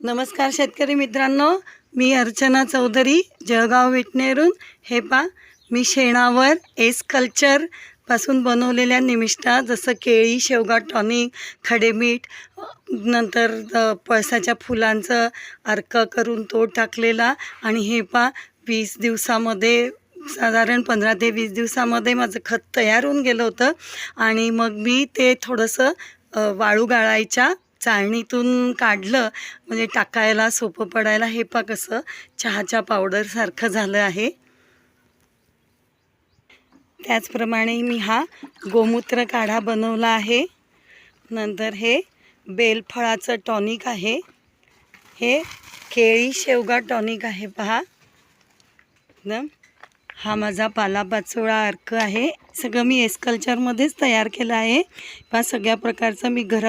नमस्कार शेतकरी मित्रांनो मी अर्चना चौधरी जळगाव विटनेरून हे पा मी शेणावर एस कल्चरपासून बनवलेल्या निमिष्टा जसं केळी शेवगा टॉनिक खडेमीठ नंतर पळसाच्या फुलांचं अर्क करून तो टाकलेला. आणि हे पा वीस दिवसामध्ये साधारण पंधरा ते वीस दिवसामध्ये माझं खत तयार होऊन गेलं होतं. आणि मग मी ते थोडंसं वाळू गाळायच्या चाळणीतून काढलं म्हणजे टाकायला सोपं पडायला हे पा कसं चहाच्या पावडरसारखं झालं आहे. त्याचप्रमाणे मी हा गोमूत्र काढा बनवला आहे. नंतर हे बेलफळाचं टॉनिक आहे. हे केळी शेवगा टॉनिक आहे पहा. एकदम. हा माझा पालापाचोळा अर्क आहे. सगळं मी एस्कल्चरमध्येच तयार केलं आहे. पहा सगळ्या प्रकारचं मी घर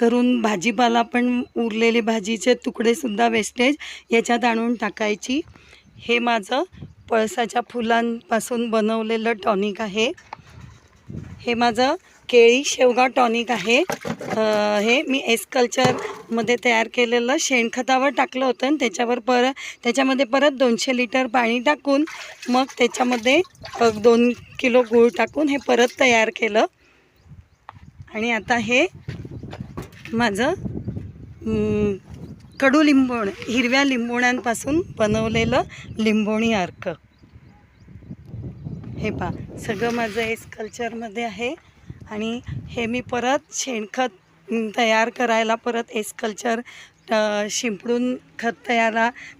घरून भाजीपाला पण उरलेले भाजीचे तुकडेसुद्धा वेस्टेज याच्यात आणून टाकायची. हे माझं पळसाच्या फुलांपासून बनवलेलं टॉनिक आहे. हे माझं केळी शेवगा टॉनिक आहे. हे मी एस कल्चरमध्ये तयार केलेलं शेणखतावर टाकलं होतं आणि त्याच्यावर परत त्याच्यामध्ये परत दोनशे लिटर पाणी टाकून मग त्याच्यामध्ये दोन किलो गूळ टाकून हे परत तयार केलं. आणि आता हे माझं कडू लिंबोण हिरव्या लिंबोण्यांपासून बनवलेलं लिंबोणी अर्क. हे पा सगळं माझं एस कल्चरमध्ये आहे. आणि हे मी परत शेणखत तयार करायला परत एस कल्चर शिंपडून खत तयार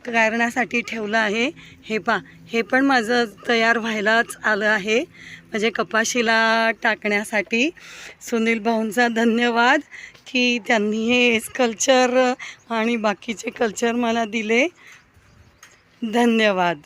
करण्यासाठी ठेवलं आहे. हे पा हे पण माझं तयार व्हायलाच आलं आहे. म्हणजे कपाशीला टाकण्यासाठी सुनील भाऊंचा धन्यवाद की त्यांनी हे एस कल्चर आणि बाकीचे कल्चर मला दिले. धन्यवाद.